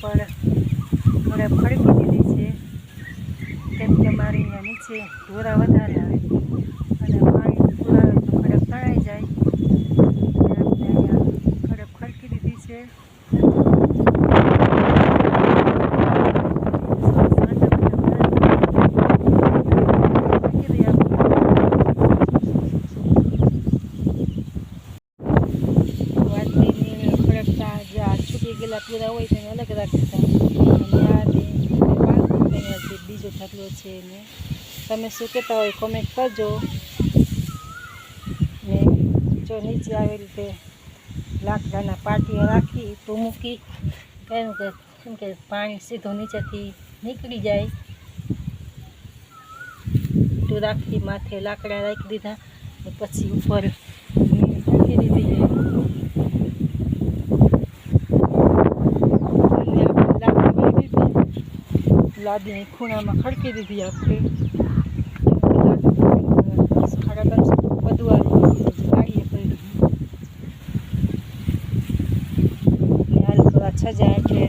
ઉપર ખડે ખડકી દીધી છે. કેમ કે મારી અહીંયા નીચે ઢોરા વધારે આવે અને પાણી પૂર આવે તો ખડક તણાઈ જાય એટલે આપણે અહીંયા ખડક ખડકી દીધી છે વાદળીની ખડકતા જે આ છૂટી ગયેલા પૂરા હોય તેને અલગ રાખતા. અને આ તે બીજો ઢગલો છે ને તમે શું કહેતા હોય કોમેન્ટ કરજો. ને જો નીચે આવી રીતે લાકડાના પાટીઓ રાખી તો મૂકી એનું કે કેમ કે પાણી સીધું નીચેથી નીકળી જાય. તો રાખી માથે લાકડા રાખી દીધા પછી ઉપર રાખી દીધી છે અને આપણે લાકડી વાળી લાદીની ખૂણામાં ખડકી દીધી આપણે સાડા પાંચસો વધુ ગાડીએ ને હાલ થોડા છજા એટલે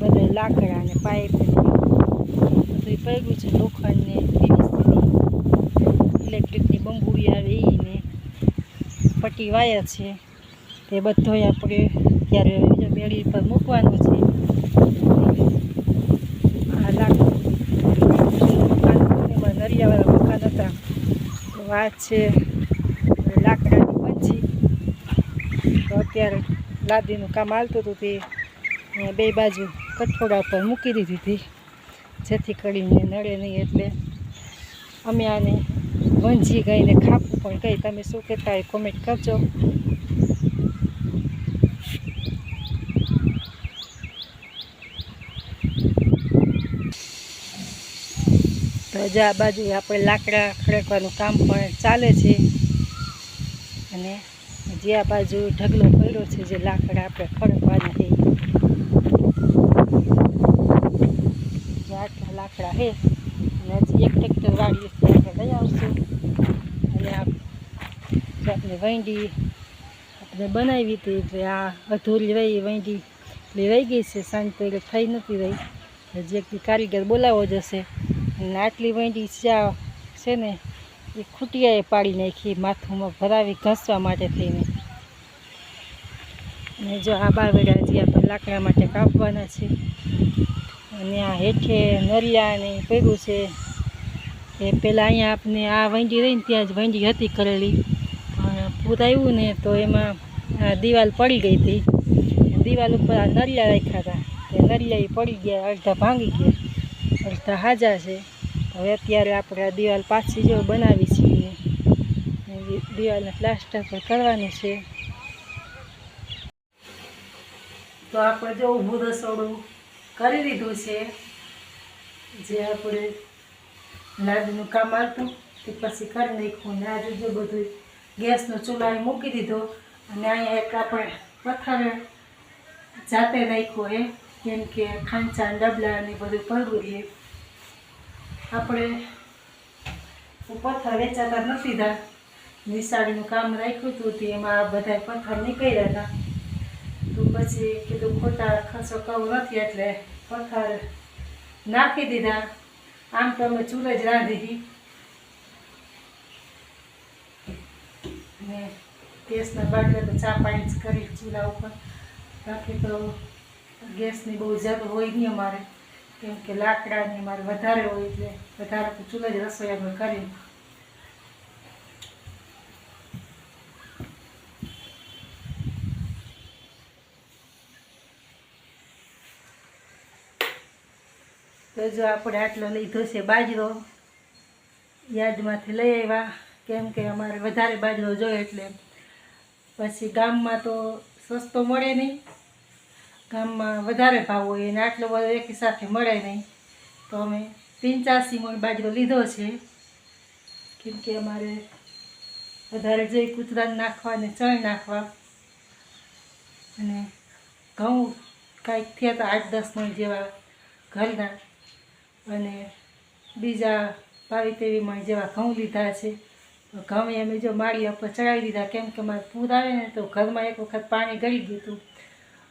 બધા લાકડા ને પાઇપ બધું. પડ્યું છે લોખંડ ને ઇલેક્ટ્રિકની બંબુડી આવે એ પટી વાયર છે. તે બધો આપણે ત્યારે બીજો પર મૂકવાનો છે આ લાકડું મકાન એમાં નરિયાવાળા મકાન હતા તો આ છે લાકડાની પંછી તો અત્યારે લાદીનું કામ હાલતું હતું તે બે બાજુ કઠોડા ઉપર મૂકી દીધી હતી. જેથી કરીને નડે નહીં એટલે અમે આને વંજી ગઈને ખાપું પણ કહી તમે શું કહેતા હોય કોમેન્ટ કરજો. તો આ બાજુ આપણે લાકડા ખડકવાનું કામ પણ ચાલે છે. અને જે આ બાજુ ઢગલો પડ્યો છે જે લાકડા આપણે ખડકવાના છે. આટલા લાકડા છે, અને હજી એક ટ્રેક્ટર છીએ, આપણે લઈ આવશું. અને આપણે વૈંડી આપણે બનાવી હતી, એટલે આ અધૂરી રહી વૈંડી એટલે રહી ગઈ છે, સાંજ પહેલે થઈ નથી રહી. હજી એક કારીગર બોલાવવો જશે અને આટલી વૈંડી છે ને, એ ખૂટિયાએ પાડી નાખી, માથુંમાં ભરાવી ઘસવા માટે થઈને. અને જો આ બાવેડા જે આપણે લાકડા માટે કાપવાના છે. અને આ હેઠે નરિયા ને છે. એ પહેલાં અહીંયા આપણે આ વંડી રહીને ત્યાં જ વંડી હતી કરેલી. પણ પૂર આવ્યું ને તો એમાં આ દિવાલ પડી ગઈ હતી. દિવાલ ઉપર આ નરિયા રાખ્યા હતા. તે નરિયા એ પડી ગયા, અડધા ભાંગી ગયા. અડધા હાજા છે. હવે અત્યારે આપણે આ દિવાલ પાછી જો બનાવી છીએ. દિવાલને પ્લાસ્ટર પર કરવાનું છે. તો આપણે જો ઊભું રસોડું કરી દીધું છે. જે આપણે લાડુનું કામ આવતું તે પછી કરી નાખ્યું ને આજે જો બધું ગેસનો ચૂલો અહીં મૂકી દીધો. અને અહીંયા એક આપણે પથ્થર જાતે નાખ્યો એ કેમ કે ખાંચા ડબલા ને બધું પડવું રહે આપણે પથ્થર વેચાતા નથી હતા નિશાળીનું કામ રાખ્યું હતું તે એમાં બધા પથ્થર નીકળ્યા હતા. તો પછી કીધું ખોટા ખર્ચો કવ નથી એટલે પથ્થર નાખી દીધા. આમ તો અમે ચૂલે જ રાંધી ને ગેસના બાટલા તો ચા પાણી કરી ચૂલા ઉપર. રાખી તો ગેસની બહુ જરૂર હોય નહીં અમારે. કેમ કે લાકડાની અમારે વધારે હોય એટલે વધારે ચૂલે જ રસોઈ અમે કરી તો જો આપણે આટલો લીધો છે બાજરો, યાદમાંથી લઈ આવ્યા. કેમ કે અમારે વધારે બાજરો જોઈએ એટલે. પછી ગામમાં તો સસ્તો મળે નહીં. ગામમાં વધારે ભાવ હોય અને આટલો બધો એક સાથે મળે નહીં. તો અમે પંચ્યાસી મણ બાજરો લીધો છે. કેમ કે અમારે વધારે જઈ કૂતરાને નાખવા અને ચણ નાખવા. અને ઘઉં કાંઈક થયા હતા આઠ દસ મણ જેવા ઘરના અને બીજા ભાવી તેવી મણ જેવા ઘઉં લીધા છે. ઘઉં અમે જો માળી ઉપર ચડાવી દીધા. કેમ કે મારે પૂર આવે ને તો ઘરમાં એક વખત પાણી ગળી ગયું હતું.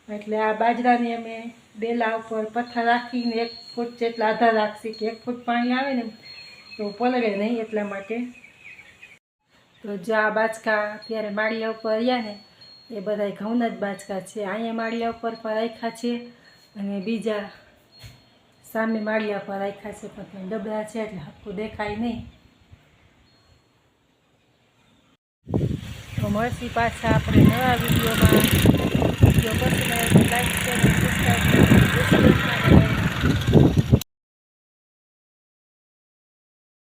એટલે આ બાજરાની અમે ડેલા ઉપર પથ્થર રાખીને એક ફૂટ જેટલા આધાર રાખશી કે એક ફૂટ પાણી આવે ને તો પલળે નહીં એટલા માટે. તો જો આ બાચકા અત્યારે માળિયા ઉપર રહ્યા ને, એ બધા ઘઉંના જ બાચકા છે. અહીંયા માળિયા ઉપર પણ રાખ્યા છે અને બીજા સામે માળિયા પર રાખ્યા છે, પણ ડબડા છે એટલે હરખું દેખાય નહીં. તો મળશી પાછા આપણે નવા વિડીયોમાં. વીડિયો પસંદ આવે તો લાઈક શેર સબસ્ક્રાઈબ